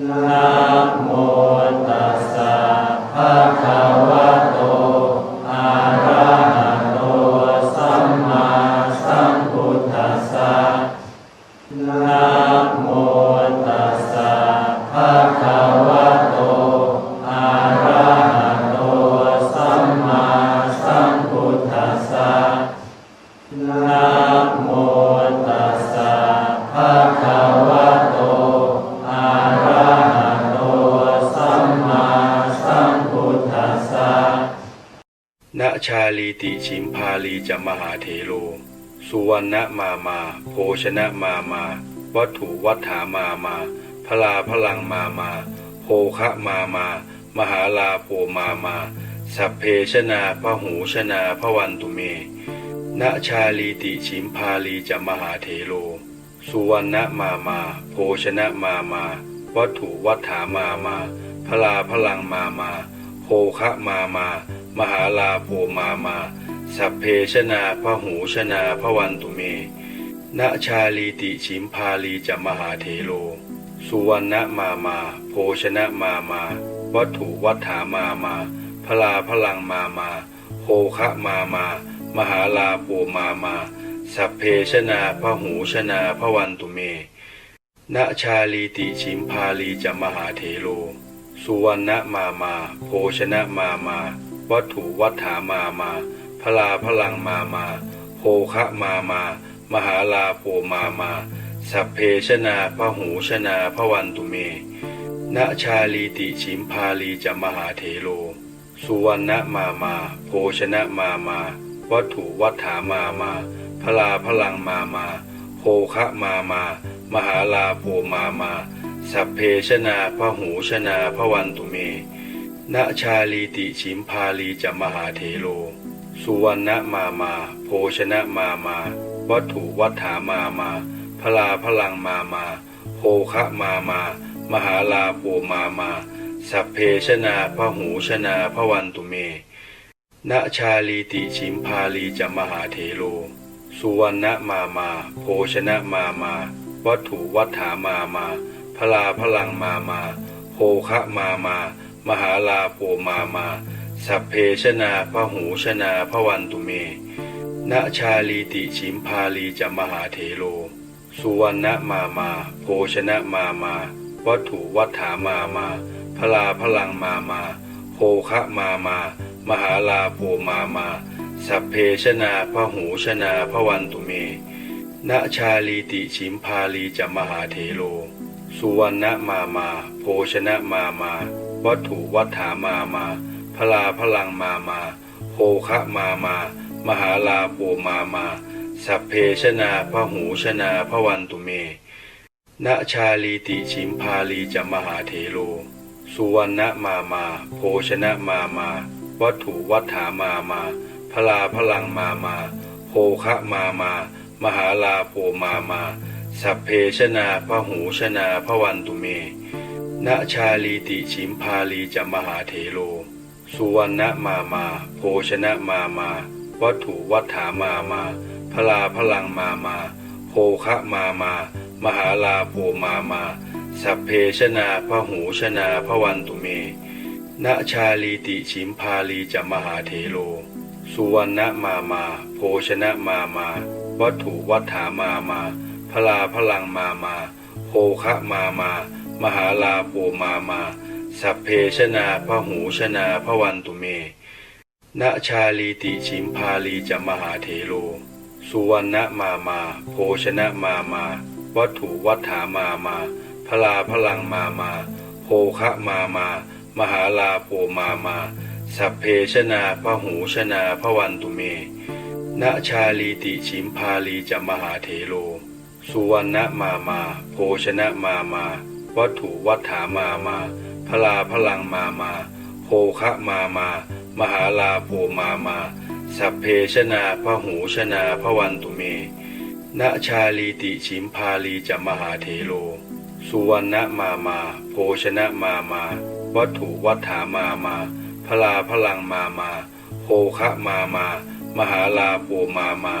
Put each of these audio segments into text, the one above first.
นะโมตัสสะ ชาลีติชิมพาลีจะมหาเทโล สุวรรณมามา โภชนะมามา วัตถุวัฏฐามามา พลาพลังมามาโภคะมามา มหาลาโภมามา สัพเพชนาพหูชนาพวันตุเมณชาลีติชิมพาลีจะมหาเทโล สุวรรณมามา โภชนะมามา วัตถุวัฏฐามามา พลาพลังมามาโภคะมามา มหาลาโภมามาสัพเพชนาพหูชนาพวันตุเมณชาลีติชิมพาลีจะมหาเทโล สุวรรณมามา โภชนะมามา วัตถุวัฏฐามามา พลาพลังมามาโภคะมามา มหาลาโภมามาสัพเพชนาพหูชนาพวันตุเมณชาลีติชิมพาลีจะมหาเทโล สุวรรณมามา โภชนะมามา วัตถุวัฏฐามามา พลาพลังมามา โภคะมามา มหาลาโภมามา สัพเพชนาพหูชนาพวันตุเมณชาลีติชิมพาลีจะมหาเทโล สุวรรณมามา โภชนะมามา วัตถุวัฏฐามามา พลาพลังมามา โภคะมามา มหาลาโภมามา สัพเพชนาพหูชนาพวันตุเม ณชาลีติชิมพาลีจะมหาเทโล สุวรรณมามา โภชนะมามา วัตถุวัฏฐามามา พลาพลังมามาโภคะมามา มหาลาโภมามา สัพเพชนาพหูชนาพวันตุเม ณชาลีติชิมพาลีจะมหาเทโล สุวรรณมามา โภชนะมามา วัตถุวัฏฐามามา พลาพลังมามาโภคะมามา มหาลาโภมามาสัพเพชนาพหูชนาพวันตุเมณชาลีติชิมพาลีจะมหาเทโล สุวรรณมามา โภชนะมามา วัตถุวัฏฐามามาพลาพลังมามาโภคะมามา มหาลาโภมามาสัพเพชนาพหูชนาพวันตุเมณชาลีติชิมพาลีจะมหาเทโล สุวรรณมามา โภชนะมามา วัตถุวัฏฐามามา พลาพลังมามาโภคะมามา มหาลาโภมามาสัพเพชนาพหูชนาพวันตุเมณชาลีติชิมพาลีจะมหาเทโล สุวรรณมามา โภชนะมามา วัตถุวัฏฐามามา พลาพลังมามาโภคะมามา มหาลาโภมามา สัพเพชนาพหูชนาพวันตุเม ณชาลีติชิมพาลีจะมหาเทโล สุวรรณมามา โภชนะมามา วัตถุวัฏฐามามา พลาพลังมามา โภคะมามา มหาลาโภมามา สัพเพชนาพหูชนาพวันตุเม ณชาลีติชิมพาลีจะมหาเทโล สุวรรณมามา โภชนะมามา วัตถุวัฏฐามามา พลาพลังมามา โภคะมามาม มหาลาโภมามา สัพเพชนาพระหูชนาพระวันตุเมณชาลีติชิมพาลีจะมหาเทโล สุวรรณมามา โภชนะมามา วัตถุวัฏฐามามาพลาพลังมามา โภคะมามา มหาลาโภมามา สัพเพชนาพระหูชนาพระวันตุเมณชาลีติชิมพาลีจะมหาเทโล สุวรรณมามา โภชนะมามา วัตถุวัฏฐามามาพลาพลังมามาโภคะมามา มหาลาโภมามาสัพเพชนาพหูชนาพวันตุเมณชาลีติชิมพาลีจะมหาเทโล สุวรรณมามา โภชนะมามา วัตถุวัฏฐามามาพลาพลังมามาโภคะมามา มหาลาโภมามา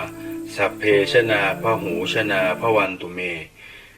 สัพเพชนาพหูชนาพวันตุเม